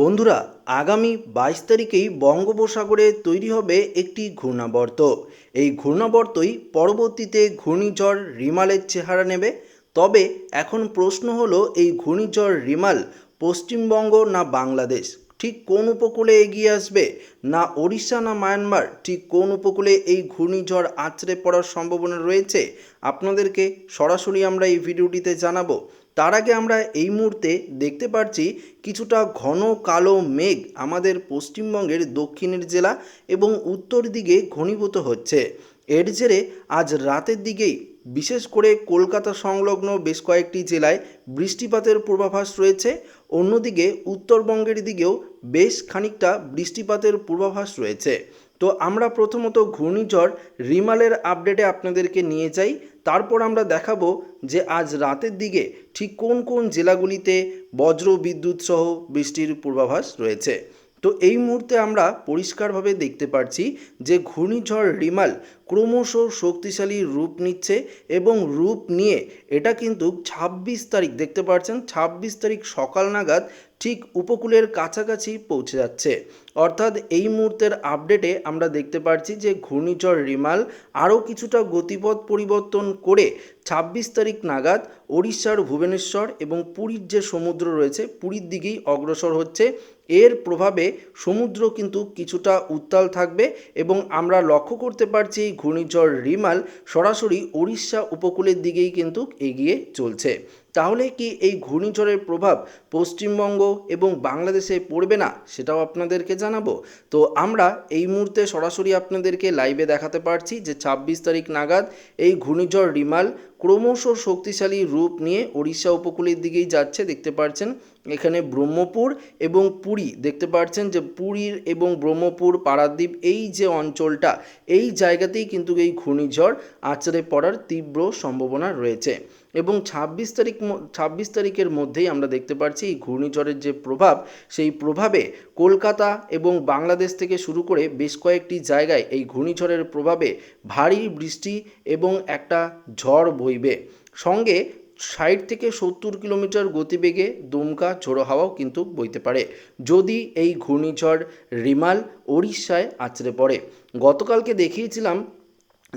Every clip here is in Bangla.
বন্ধুরা, আগামী বাইশ তারিখেই বঙ্গোপসাগরে তৈরি হবে একটি ঘূর্ণাবর্ত। এই ঘূর্ণাবর্তই পরবর্তীতে ঘূর্ণিঝড় রিমালের চেহারা নেবে। তবে এখন প্রশ্ন হলো, এই ঘূর্ণিঝড় রিমাল পশ্চিমবঙ্গ না বাংলাদেশ? ঠিক কোন উপকূলে এগিয়ে আসবে? না ওড়িশা না মায়ানমার? ঠিক কোন উপকূলে এই ঘূর্ণিঝড় আছড়ে পড়ার সম্ভাবনা রয়েছে? আপনাদেরকে সরাসরি আমরা এই ভিডিওটিতে জানাব। তার আগে আমরা এই মুহূর্তে দেখতে পাচ্ছি কিছুটা ঘন কালো মেঘ আমাদের পশ্চিমবঙ্গের দক্ষিণের জেলা এবং উত্তর দিকে ঘনীভূত হচ্ছে। এর জেরে আজ রাতের দিকেই, বিশেষ করে কলকাতা সংলগ্ন বেশ কয়েকটি জেলায় বৃষ্টিপাতের পূর্বাভাস রয়েছে। অন্যদিকে, উত্তরবঙ্গের দিকেও বেশ খানিকটা বৃষ্টিপাতের পূর্বাভাস রয়েছে। তো আমরা প্রথমত ঘূর্ণিঝড় রিমালের আপডেটে আপনাদেরকে নিয়ে যাই। তারপর আমরা দেখাবো যে আজ রাতের দিকে ঠিক কোন কোন জেলাগুলিতে বজ্র বিদ্যুৎ সহ বৃষ্টির পূর্বাভাস রয়েছে। তো এই মুহূর্তে আমরা পরিষ্কারভাবে দেখতে পাচ্ছি যে ঘূর্ণিঝড় রিমাল ক্রমশ শক্তিশালী রূপ নিচ্ছে এবং রূপ নিয়ে এটা কিন্তু ছাব্বিশ তারিখ, দেখতে পাচ্ছেন ছাব্বিশ তারিখ সকাল নাগাদ ঠিক উপকূলের কাছাকাছি পৌঁছে যাচ্ছে। অর্থাৎ এই মুহূর্তের আপডেটে আমরা দেখতে পাচ্ছি যে ঘূর্ণিঝড় রিমাল আরও কিছুটা গতিপথ পরিবর্তন করে ছাব্বিশ তারিখ নাগাদ ওড়িশার ভুবনেশ্বর এবং পুরীর যে সমুদ্র রয়েছে, পুরীর দিকেই অগ্রসর হচ্ছে। এর প্রভাবে সমুদ্র কিন্তু কিছুটা উত্তাল থাকবে এবং আমরা লক্ষ্য করতে পারছি ঘূর্ণিঝড় রিমাল সরাসরি ওড়িশা উপকূলের দিকেই কিন্তু এগিয়ে চলছে। তাহলে কি এই ঘূর্ণিঝড়ের প্রভাব পশ্চিমবঙ্গ এবং বাংলাদেশে পড়বে না সেটাও আপনাদেরকে জানাব। তো আমরা এই মুহূর্তে সরাসরি আপনাদেরকে লাইভে দেখাতে পারছি যে ছাব্বিশ তারিখ নাগাদ এই ঘূর্ণিঝড় রিমাল ক্রমশ শক্তিশালী রূপ নিয়ে ওড়িশা উপকূলের দিকেই যাচ্ছে। দেখতে পাচ্ছেন এখানে ব্রহ্মপুর এবং পুরী। দেখতে পাচ্ছেন যে পুরীর এবং ব্রহ্মপুর পারাদ্বীপ এই যে অঞ্চলটা, এই জায়গাতেই কিন্তু এই ঘূর্ণিঝড় আছড়ে পড়ার তীব্র সম্ভাবনা রয়েছে। এবং ছাব্বিশ তারিখ ছাব্বিশ তারিখের মধ্যেই আমরা দেখতে পাচ্ছি এই ঘূর্ণিঝড়ের যে প্রভাব, সেই প্রভাবে কলকাতা এবং বাংলাদেশ থেকে শুরু করে বেশ কয়েকটি জায়গায় এই ঘূর্ণিঝড়ের প্রভাবে ভারী বৃষ্টি এবং একটা ঝড় বইবে। সঙ্গে ষাট থেকে সত্তর কিলোমিটার গতিবেগে দুমকা ঝোড়ো হাওয়াও কিন্তু বইতে পারে। যদি এই ঘূর্ণিঝড় রিমাল ওড়িশায় আছড়ে পড়ে। গতকালকে দেখিয়েছিলাম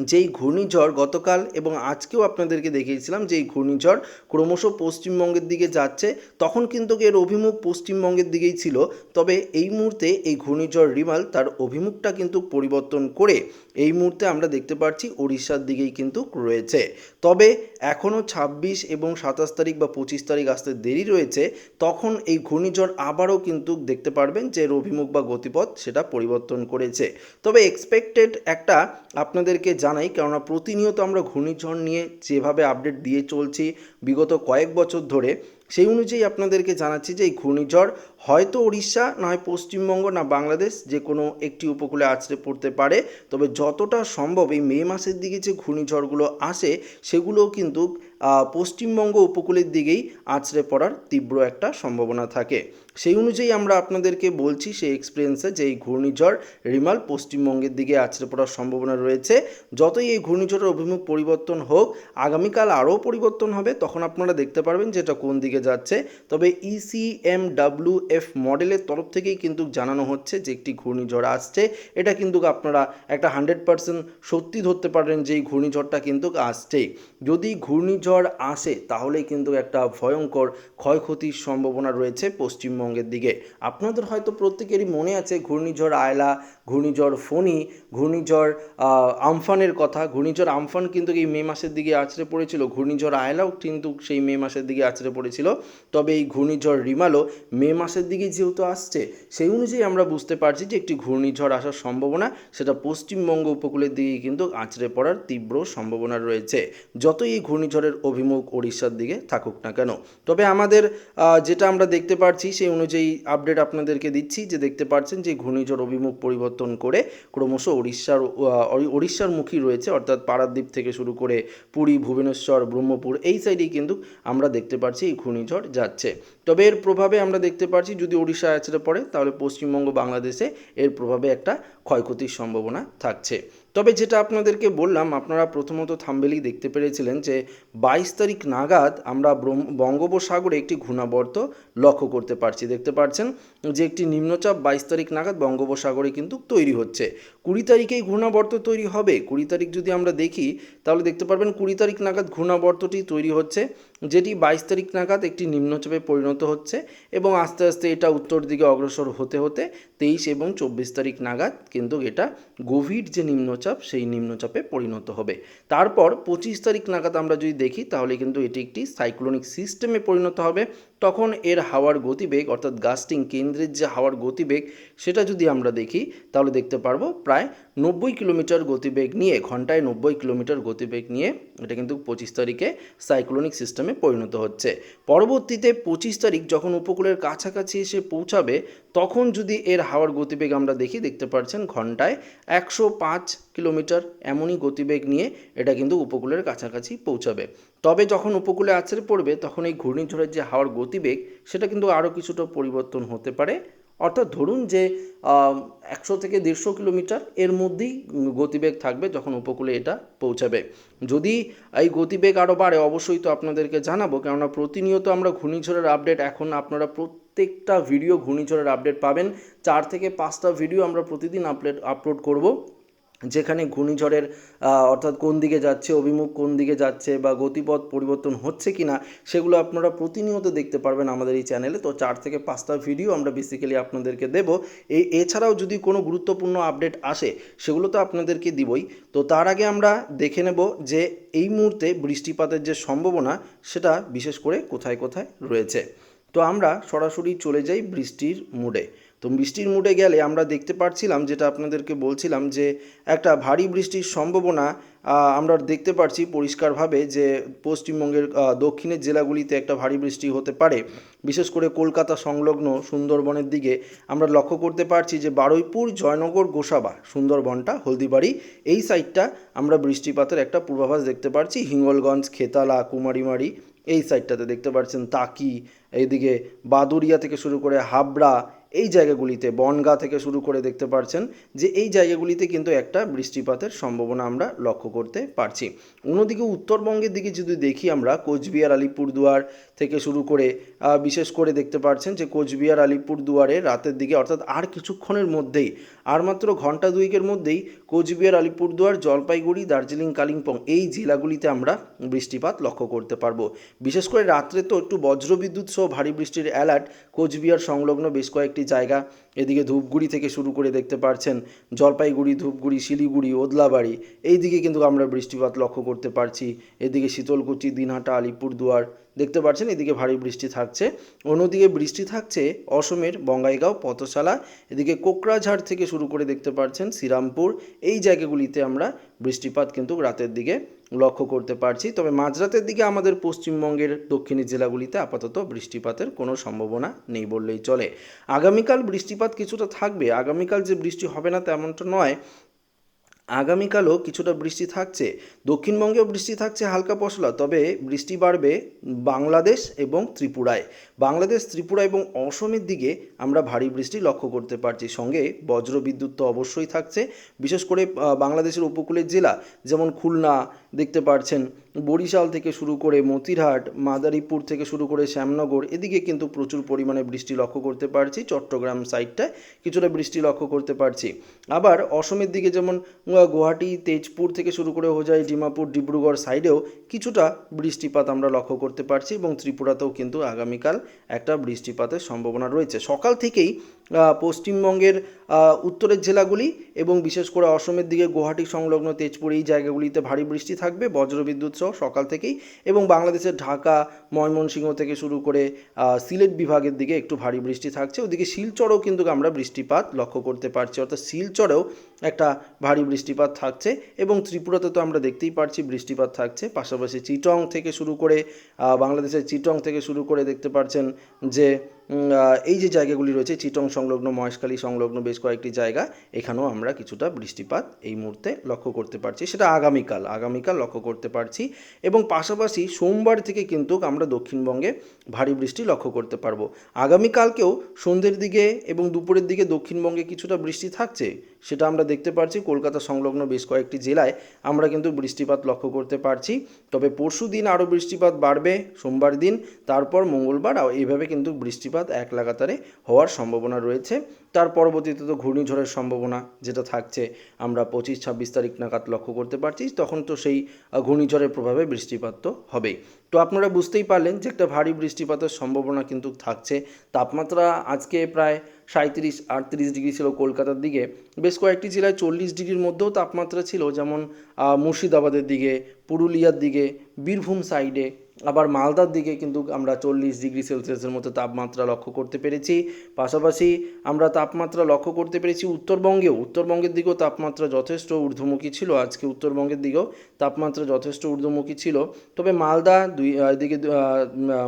যেই ঘূর্ণিঝড় গতকাল এবং আজকেও আপনাদেরকে দেখিয়েছিলাম যে এই ঘূর্ণিঝড় ক্রমশ পশ্চিমবঙ্গের দিকে যাচ্ছে, তখন কিন্তু এর অভিমুখ পশ্চিমবঙ্গের দিকেই ছিল। তবে এই মুহূর্তে এই ঘূর্ণিঝড় রিমাল তার অভিমুখটা কিন্তু পরিবর্তন করে এই মুহূর্তে আমরা দেখতে পাচ্ছি ওড়িশার দিকেই কিন্তু রয়েছে। তবে এখনও ছাব্বিশ এবং সাতাশ তারিখ বা পঁচিশ তারিখ আসতে দেরি রয়েছে, তখন এই ঘূর্ণিঝড় আবারও কিন্তু দেখতে পারবেন যে এর অভিমুখ বা গতিপথ সেটা পরিবর্তন করেছে। তবে এক্সপেক্টেড একটা আপনাদেরকে জানাই, কেননা প্রতিনিয়ত আমরা ঘূর্ণিঝড় নিয়ে যেভাবে আপডেট দিয়ে চলছি বিগত কয়েক বছর ধরে, সেই অনুযায়ী আপনাদেরকে জানাচ্ছি যে এই ঘূর্ণিঝড় হয়তো উড়িষ্যা নয় পশ্চিমবঙ্গ, না বাংলাদেশ যে কোনো একটি উপকূলে আছড়ে পড়তে পারে। তবে যতটা সম্ভব এই মে মাসের দিকে যে ঘূর্ণিঝড়গুলো আসে, সেগুলোও কিন্তু পশ্চিমবঙ্গ উপকূলের দিকেই আছড়ে পড়ার তীব্র একটা সম্ভাবনা থাকে। সেই অনুযায়ী আমরা আপনাদেরকে বলছি সেই এক্সপিরিয়েন্সে যে এই ঘূর্ণিঝড় রিমাল পশ্চিমবঙ্গের দিকে আছড়ে পড়ার সম্ভাবনা রয়েছে। যতই এই ঘূর্ণিঝড়ের অভিমুখ পরিবর্তন হোক, আগামীকাল আরও পরিবর্তন হবে, তখন আপনারা দেখতে পারবেন যে এটা কোন দিকে যাচ্ছে। তবে E ইসিএমডাব্লিউ এফ মডেলের তরফ থেকেই কিন্তু জানানো হচ্ছে যে একটি ঘূর্ণিঝড় আসছে। এটা কিন্তু আপনারা একটা হান্ড্রেড পারসেন্ট সত্যি ধরতে পারেন যে এই ঘূর্ণিঝড়টা কিন্তু আসছেই যদি ঘূর্ণিঝড় আসে তাহলে কিন্তু একটা ভয়ঙ্কর ক্ষয়ক্ষতির সম্ভাবনা রয়েছে পশ্চিমবঙ্গের দিকে। আপনাদের হয়তো প্রত্যেকেরই মনে আছে ঘূর্ণিঝড় আয়লা, ঘূর্ণিঝড় ফণি, ঘূর্ণিঝড় আমফানের কথা। ঘূর্ণিঝড় আমফান কিন্তু এই মে মাসের দিকে আছড়ে পড়েছিল। ঘূর্ণিঝড় আয়লাও কিন্তু সেই মে মাসের দিকে আছড়ে পড়েছিল। তবে এই ঘূর্ণিঝড় রিমালও মে মাসের দিকে যেহেতু আসছে, সেই অনুযায়ী আমরা বুঝতে পারছি যে একটি ঘূর্ণিঝড় আসার সম্ভাবনা, সেটা পশ্চিমবঙ্গ উপকূলের দিকে কিন্তু আছড়ে পড়ার তীব্র সম্ভাবনা রয়েছে। যতই এই ঘূর্ণিঝড়ের অভিমুখ ওড়িশার দিকে থাকুক না কেন। তবে আমাদের যেটা আমরা দেখতে পাচ্ছি সেই অনুযায়ী আপডেট আপনাদেরকে দিচ্ছি যে দেখতে পাচ্ছেন যে ঘূর্ণিঝড় অভিমুখ পরিবর্তন করে ক্রমশ ওড়িশার ওড়িশার মুখী রয়েছে, অর্থাৎ পারাদ্বীপ থেকে শুরু করে পুরী, ভুবনেশ্বর, ব্রহ্মপুর, এই সাইডেই কিন্তু আমরা দেখতে পাচ্ছি এই ঘূর্ণিঝড় যাচ্ছে। তবে এর প্রভাবে আমরা দেখতে পাচ্ছি যদি ওড়িশা আছড়ে পড়ে, তাহলে পশ্চিমবঙ্গ, বাংলাদেশে এর প্রভাবে একটা ক্ষয়ক্ষতির সম্ভাবনা থাকছে। তবে যেটা আপনাদেরকে বললাম, আপনারা প্রথমত থাম্বেলেই দেখতে পেরেছিলেন যে বাইশ তারিখ নাগাদ আমরা বঙ্গোপসাগরে একটি ঘূর্ণাবর্ত লক্ষ্য করতে পারছি। দেখতে পাচ্ছেন যে একটি নিম্নচাপ বাইশ তারিখ নাগাদ বঙ্গোপসাগরে কিন্তু তৈরি হচ্ছে। কুড়ি তারিখেই ঘূর্ণাবর্ত তৈরি হবে। কুড়ি তারিখ যদি আমরা দেখি, তাহলে দেখতে পারবেন কুড়ি তারিখ নাগাদ ঘূর্ণাবর্তটি তৈরি হচ্ছে। যেটি বাইশ তারিখ নাগাদ একটি নিম্নচাপে পরিণত হচ্ছে এবং আস্তে আস্তে এটা উত্তর দিকে অগ্রসর হতে হতে তেইশ এবং চব্বিশ তারিখ নাগাদ কিন্তু এটা গভীর যে নিম্নচাপ, সেই নিম্নচাপে পরিণত হবে। তারপর পঁচিশ তারিখ নাগাদ আমরা যদি দেখি তাহলে কিন্তু এটি একটি সাইক্লোনিক সিস্টেমে পরিণত হবে। তখন এর হাওয়ার গতিবেগ, অর্থাৎ গাস্টিং কেন্দ্রের যে হাওয়ার গতিবেগ, সেটা যদি আমরা দেখি, তাহলে দেখতে পারব প্রায় নব্বই কিলোমিটার গতিবেগ নিয়ে, ঘন্টায় নব্বই কিলোমিটার গতিবেগ নিয়ে, এটা কিন্তু পঁচিশ তারিখে সাইক্লোনিক সিস্টেমে পরিণত হচ্ছে। পরবর্তীতে পঁচিশ তারিখ যখন উপকূলের কাছাকাছি এসে পৌঁছাবে, তখন যদি এর হাওয়ার গতিবেগ আমরা দেখি, দেখতে পাচ্ছেন ঘন্টায় একশো পাঁচ কিলোমিটার এমনই গতিবেগ নিয়ে, এটা কিন্তু উপকূলের কাছাকাছি পৌঁছাবে। তবে যখন উপকূলে আছড়ে পড়বে, তখন এই ঘূর্ণিঝড়ের যে হাওয়ার গতিবেগ, সেটা কিন্তু আরও কিছুটা পরিবর্তন হতে পারে। অর্থাৎ ধরুন যে একশো থেকে দেড়শো কিলোমিটার এর মধ্যেই গতিবেগ থাকবে যখন উপকূলে এটা পৌঁছাবে। যদি এই গতিবেগ আরও বাড়ে, অবশ্যই তো আপনাদেরকে জানাব, কেননা প্রতিনিয়ত আমরা ঘূর্ণিঝড়ের আপডেট, এখন আপনারা প্রত্যেকটা ভিডিও ঘূর্ণিঝড়ের আপডেট পাবেন। চার থেকে পাঁচটা ভিডিও আমরা প্রতিদিন আপলোড আপলোড করব। যেখানে ঘূর্ণিঝড়ের অর্থাৎ কোন দিকে যাচ্ছে, অভিমুখ কোন দিকে যাচ্ছে বা গতিপথ পরিবর্তন হচ্ছে কি না সেগুলো আপনারা প্রতিনিয়ত দেখতে পারবেন আমাদের এই চ্যানেলে। তো চার থেকে পাঁচটা ভিডিও আমরা বেসিক্যালি আপনাদেরকে দেব। এই এছাড়াও যদি কোনো গুরুত্বপূর্ণ আপডেট আসে, সেগুলো তো আপনাদেরকে দিবই। তো তার আগে আমরা দেখে নেব যে এই মুহূর্তে বৃষ্টিপাতের যে সম্ভাবনা, সেটা বিশেষ করে কোথায় কোথায় রয়েছে। তো আমরা সরাসরি চলে যাই বৃষ্টির মুডে তো বৃষ্টির মুডে গেলে আমরা দেখতে পাচ্ছিলাম যেটা আপনাদেরকে বলছিলাম যে একটা ভারী বৃষ্টির সম্ভাবনা আমরা দেখতে পাচ্ছি পরিষ্কারভাবে যে পশ্চিমবঙ্গের দক্ষিণের জেলাগুলিতে একটা ভারী বৃষ্টি হতে পারে। বিশেষ করে কলকাতা সংলগ্ন সুন্দরবনের দিকে আমরা লক্ষ্য করতে পারছি যে বারুইপুর, জয়নগর, গোসাবা, সুন্দরবনটা, হলদিবাড়ি, এই সাইডটা আমরা বৃষ্টিপাতের একটা পূর্বাভাস দেখতে পাচ্ছি হিঙ্গলগঞ্জ, খেতালা, কুমারীমারি, এই সাইডটাতে দেখতে পাচ্ছেন তাকি, এইদিকে বাদুরিয়া থেকে শুরু করে হাবড়া এই জায়গাগুলিতে বনগা থেকে শুরু করে দেখতে পারছেন যে এই জায়গাগুলিতে কিন্তু একটা বৃষ্টিপাতের সম্ভাবনা আমরা লক্ষ্য করতে পারছি। অন্যদিকে উত্তরবঙ্গের দিকে যদি দেখি আমরা, কোচবিহার, আলিপুরদুয়ার থেকে শুরু করে বিশেষ করে দেখতে পারছেন যে কোচবিহার, আলিপুরদুয়ারে রাতের দিকে, অর্থাৎ আর কিছুক্ষণের মধ্যেই, আর মাত্র ঘণ্টা দুয়েকের মধ্যেই কোচবিহার, আলিপুরদুয়ার, জলপাইগুড়ি, দার্জিলিং, কালিম্পং এই জেলাগুলিতে আমরা বৃষ্টিপাত লক্ষ্য করতে পারব। বিশেষ করে রাত্রে তো একটু বজ্রবিদ্যুৎ সহ ভারী বৃষ্টির অ্যালার্ট কোচবিহার সংলগ্ন বেশ কয়েকটি জায়গা। এদিকে ধূপগুড়ি থেকে শুরু করে দেখতে পারছেন জলপাইগুড়ি, ধূপগুড়ি, শিলিগুড়ি, ওদলাবাড়ি। এই দিকে কিন্তু আমরা বৃষ্টিপাত লক্ষ্য করতে পারছি। এদিকে শীতলকুচি, দিনহাটা, আলিপুরদুয়ার দেখতে পাচ্ছেন, এদিকে ভারী বৃষ্টি থাকছে। অন্যদিকে বৃষ্টি থাকছে অসমের বঙ্গাইগাঁও, পথশালা, এদিকে কোকরাঝাড় থেকে শুরু করে দেখতে পাচ্ছেন শ্রীরামপুর। এই জায়গাগুলিতে আমরা বৃষ্টিপাত কিন্তু রাতের দিকে লক্ষ্য করতে পারছি। তবে মাঝরাতের দিকে আমাদের পশ্চিমবঙ্গের দক্ষিণী জেলাগুলিতে আপাতত বৃষ্টিপাতের কোনো সম্ভাবনা নেই বললেই চলে। আগামীকাল বৃষ্টিপাত কিছুটা থাকবে। আগামীকাল যে বৃষ্টি হবে না তেমনটা নয়। আগামীকালও কিছুটা বৃষ্টি থাকছে। দক্ষিণবঙ্গেও বৃষ্টি থাকছে হালকা পশলা, তবে বৃষ্টি বাড়বে বাংলাদেশ এবং ত্রিপুরায়। বাংলাদেশ, ত্রিপুরা এবং অসমের দিকে আমরা ভারী বৃষ্টি লক্ষ্য করতে পারছি। সঙ্গে বজ্র বিদ্যুৎ তো অবশ্যই থাকছে। বিশেষ করে বাংলাদেশের উপকূলের জেলা, যেমন খুলনা, দেখতে পাচ্ছেন বরিশাল থেকে শুরু করে মতিরহাট, মাদারীপুর থেকে শুরু করে শ্যামনগর, এদিকে কিন্তু প্রচুর পরিমাণে বৃষ্টি লক্ষ্য করতে পারছি। চট্টগ্রাম সাইডটায় কিছুটা বৃষ্টি লক্ষ্য করতে পারছি। আবার অসমের দিকে যেমন গুয়াহাটি, তেজপুর থেকে শুরু করে হোজাই, ডিমাপুর, ডিব্রুগড় সাইডেও কিছুটা বৃষ্টিপাত আমরা লক্ষ্য করতে পারছি এবং ত্রিপুরাতেও কিন্তু আগামীকাল একটা বৃষ্টিপাতের সম্ভাবনা রয়েছে। সকাল থেকেই পশ্চিমবঙ্গের উত্তরের জেলাগুলি এবং বিশেষ করে অসমের দিকে গুয়াহাটি সংলগ্ন তেজপুর এই জায়গাগুলিতে ভারী বৃষ্টি থাকবে, বজ্রবিদ্যুৎ সহ সকাল থেকেই এবং বাংলাদেশের ঢাকা, ময়মনসিংহ থেকে শুরু করে সিলেট বিভাগের দিকে একটু ভারী বৃষ্টি থাকছে। ওদিকে শিলচরেও কিন্তু আমরা বৃষ্টিপাত লক্ষ্য করতে পারছি। অর্থাৎ শিলচরেও একটা ভারী বৃষ্টিপাত থাকছে এবং ত্রিপুরাতে তো আমরা দেখতেই পারছি বৃষ্টিপাত থাকছে। পাশাপাশি চিটং থেকে শুরু করে বাংলাদেশের চিটং থেকে শুরু করে দেখতে পাচ্ছেন যে এই যে জায়গাগুলি রয়েছে, চিটং সংলগ্ন, মহেশখালী সংলগ্ন বেশ কয়েকটি জায়গা, এখানেও আমরা কিছুটা বৃষ্টিপাত এই মুহূর্তে লক্ষ্য করতে পারছি। সেটা আগামীকাল আগামীকাল লক্ষ্য করতে পারছি এবং পাশাপাশি সোমবার থেকে কিন্তু আমরা দক্ষিণবঙ্গে ভারী বৃষ্টি লক্ষ্য করতে পারব। আগামীকালকেও সন্ধ্যের দিকে এবং দুপুরের দিকে দক্ষিণবঙ্গে কিছুটা বৃষ্টি থাকছে? সেটা আমরা দেখতে পারছি। কলকাতা সংলগ্ন বেশ কয়েকটি জেলায় আমরা কিন্তু বৃষ্টিপাত লক্ষ্য করতে পারছি। তবে পরশু দিন আরও বৃষ্টিপাত বাড়বে, সোমবার দিন। তারপর মঙ্গলবার এইভাবে কিন্তু বৃষ্টিপাত এক লাগাতারে হওয়ার সম্ভাবনা রয়েছে। তার পরবর্তীতে তো ঘূর্ণিঝড়ের সম্ভাবনা যেটা থাকছে, আমরা পঁচিশ, ছাব্বিশ তারিখ নাগাদ লক্ষ্য করতে পারছি। তখন তো সেই ঘূর্ণিঝড়ের প্রভাবে বৃষ্টিপাত তো হবেই। তো আপনারা বুঝতেই পারলেন যে একটা ভারী বৃষ্টিপাতের সম্ভাবনা কিন্তু থাকছে। তাপমাত্রা আজকে প্রায় সাঁত্রিশ আটত্রিশ ডিগ্রি ছিল কলকাতার দিকে। বেশ কয়েকটি জেলায় চল্লিশ ডিগ্রির মধ্যেও তাপমাত্রা ছিল, যেমন মুর্শিদাবাদের দিকে, পুরুলিয়ার দিকে, বীরভূম সাইডে আবার মালদার দিকে কিন্তু আমরা চল্লিশ ডিগ্রি সেলসিয়াসের মতো তাপমাত্রা লক্ষ্য করতে পেরেছি। পাশাপাশি আমরা তাপমাত্রা লক্ষ্য করতে পেরেছি উত্তরবঙ্গেও। উত্তরবঙ্গের দিকেও তাপমাত্রা যথেষ্ট ঊর্ধ্বমুখী ছিল। আজকে উত্তরবঙ্গের দিকেও তাপমাত্রা যথেষ্ট ঊর্ধ্বমুখী ছিল। তবে মালদা দুই এদিকে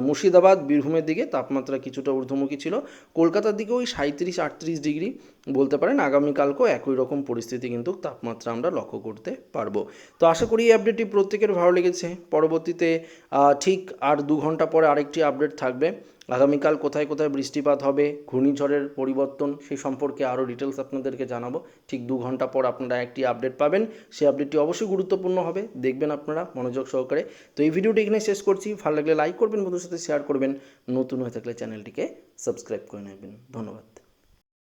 মুর্শিদাবাদ, বীরভূমের দিকে তাপমাত্রা কিছুটা ঊর্ধ্বমুখী ছিল। কলকাতার দিকেও ওই সাঁত্রিশ আটত্রিশ ডিগ্রি। বলতে পারেন আগামীকালকেও একই রকম পরিস্থিতি কিন্তু তাপমাত্রা আমরা লক্ষ্য করতে পারব। তো আশা করি এই আপডেটটি প্রত্যেকের ভালো লেগেছে। পরবর্তীতে ঠিক আর দু ঘণ্টা পরে আরেকটি আপডেট থাকবে। আগামীকাল কোথায় কোথায় বৃষ্টিপাত হবে, ঘূর্ণিঝড়ের পরিবর্তন সেই সম্পর্কে আরও ডিটেলস আপনাদেরকে জানাব। ঠিক দু ঘণ্টা পর আপনারা একটি আপডেট পাবেন। সেই আপডেটটি অবশ্যই গুরুত্বপূর্ণ হবে। দেখবেন আপনারা মনোযোগ সহকারে। তো এই ভিডিওটি এখানে শেষ করছি। ভালো লাগলে লাইক করবেন, বন্ধুর সাথে শেয়ার করবেন। নতুন হয়ে থাকলে চ্যানেলটিকে সাবস্ক্রাইব করে নেবেন। ধন্যবাদ।